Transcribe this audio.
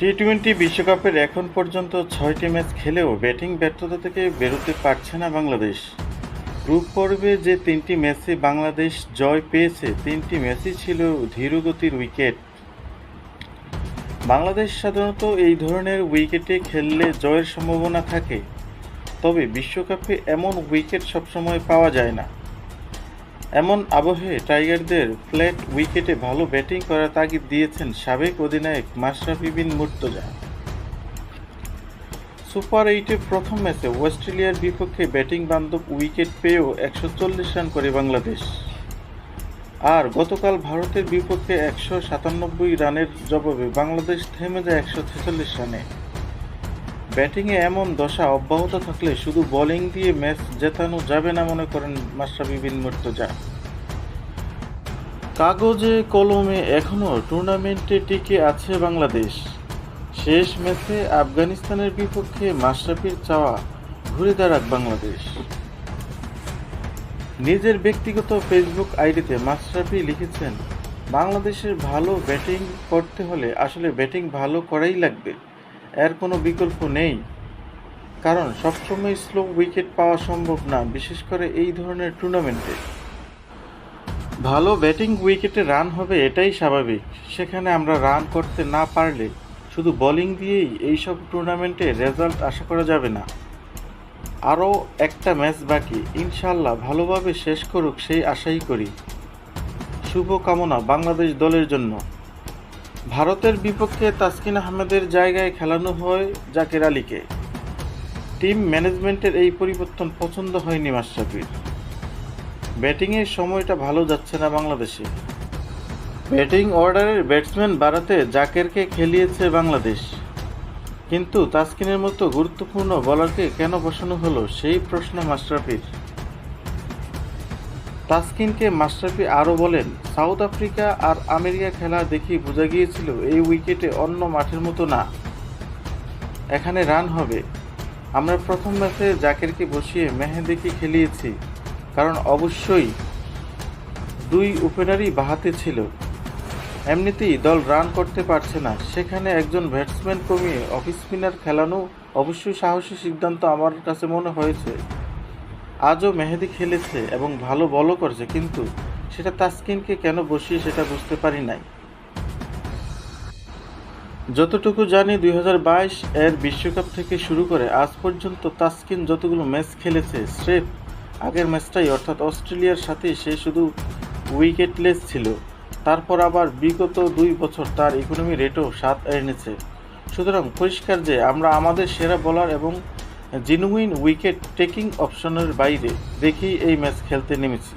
T twenty বিশ্বকাপের এখন পর্যন্ত ছয়টি ম্যাচ খেলেও ব্যাটিং ব্যর্থতা থেকে বেরোতে পারছে না বাংলাদেশ। গ্রুপ পর্বে যে তিনটি ম্যাচে বাংলাদেশ জয় পেয়েছে, তিনটি ম্যাচই ছিল ধীরগতির উইকেট। বাংলাদেশ সাধারণত এই ধরনের উইকেটে খেললে জয়ের সম্ভাবনা থাকে, তবে বিশ্বকাপে এমন উইকেট সবসময় পাওয়া যায় না। এমন আবহে টাইগারদের ফ্ল্যাট উইকেটে ভালো ব্যাটিং করার তাগিদ দিয়েছেন সাবেক অধিনায়ক মাশরাফি বিন মুর্তজা। সুপার এইটের প্রথম ম্যাচে অস্ট্রেলিয়ার বিপক্ষে ব্যাটিং বান্ধব উইকেট পেয়েও একশো চল্লিশ রান করে বাংলাদেশ। আর গতকাল ভারতের বিপক্ষে একশো সাতানব্বই রানের জবাবে বাংলাদেশ থেমে যায় একশো ছেচল্লিশ রানে। ব্যাটিংয়ে এমন দশা অব্যাহত থাকলে শুধু বোলিং দিয়ে ম্যাচ জেতানো যাবে না মনে করেন মাশরাফি বিন মুর্তজা। কাগজে কলমে এখনও টুর্নামেন্টে টিকে আছে বাংলাদেশ। শেষ ম্যাচে আফগানিস্তানের বিপক্ষে মাশরাফির চাওয়া ঘুরে দাঁড়াক বাংলাদেশ। নিজের ব্যক্তিগত ফেসবুক আইডিতে মাশরাফি লিখেছেন, বাংলাদেশের ভালো ব্যাটিং করতে হলে আসলে ব্যাটিং ভালো করাই লাগবে। এর কোনো বিকল্প নেই। কারণ সবসময় স্লো উইকেট পাওয়া সম্ভব না, বিশেষ করে এই ধরনের টুর্নামেন্টে। ভালো ব্যাটিং উইকেটে রান হবে এটাই স্বাভাবিক। সেখানে আমরা রান করতে না পারলে শুধু বোলিং দিয়েই এইসব টুর্নামেন্টে রেজাল্ট আশা করা যাবে না। আরও একটা ম্যাচ বাকি ইনশাল্লাহ ভালোভাবে শেষ করুক সেই আশাই করি। শুভ কামনা বাংলাদেশ দলের জন্য। ভারতের বিপক্ষে তাসকিন আহমেদের জায়গায় খেলানো হয় জাকের আলীকে। টিম ম্যানেজমেন্টের এই পরিবর্তন পছন্দ হয়নি মাশরাফির। ব্যাটিংয়ের সময়টা ভালো যাচ্ছে না বাংলাদেশে। ব্যাটিং অর্ডারের ব্যাটসম্যান বাড়াতে জাকেরকে খেলিয়েছে বাংলাদেশ। কিন্তু তাসকিনের মতো গুরুত্বপূর্ণ বলারকে কেন বসানো হলো সেই প্রশ্ন মাশরাফির। তাসকিনকে মাশরাফি আরও বলেন, সাউথ আফ্রিকা আর আমেরিকা খেলা দেখি বোঝা গিয়েছিল এই উইকেটে অন্য মাঠের মতো না। এখানে রান হবে। আমরা প্রথম ম্যাচে জাকেরকে বসিয়ে মেহেদিকে খেলিয়েছি, কারণ অবশ্যই দুই ওপেনারই বাহাতে ছিল। এমনিতেই দল রান করতে পারছে না। সেখানে একজন ব্যাটসম্যান কমিয়ে অফ স্পিনার খেলানো অবশ্যই সাহসী সিদ্ধান্ত আমার কাছে মনে হয়েছে। আজও মেহেদি খেলেছে এবং ভালো বলও করেছে, কিন্তু সেটা তাসকিনকে কেন বসিয়ে সেটা বুঝতে পারি নাই। যতটুকু জানি দুই হাজার বাইশ এর বিশ্বকাপ থেকে শুরু করে আজ পর্যন্ত তাসকিন যতগুলো ম্যাচ খেলেছে, স্রেফ আগের ম্যাচটাই, অর্থাৎ অস্ট্রেলিয়ার সাথে সে শুধু উইকেটলেস ছিল। তারপর আবার বিগত দুই বছর তার ইকোনমি রেটও সাত এনেছে সুতরাং পরিষ্কার যে আমরা আমাদের সেরা বলার এবং জেনুইন উইকেট টেকিং অপশনের বাইরে দেখি এই ম্যাচ খেলতে নেমেছি।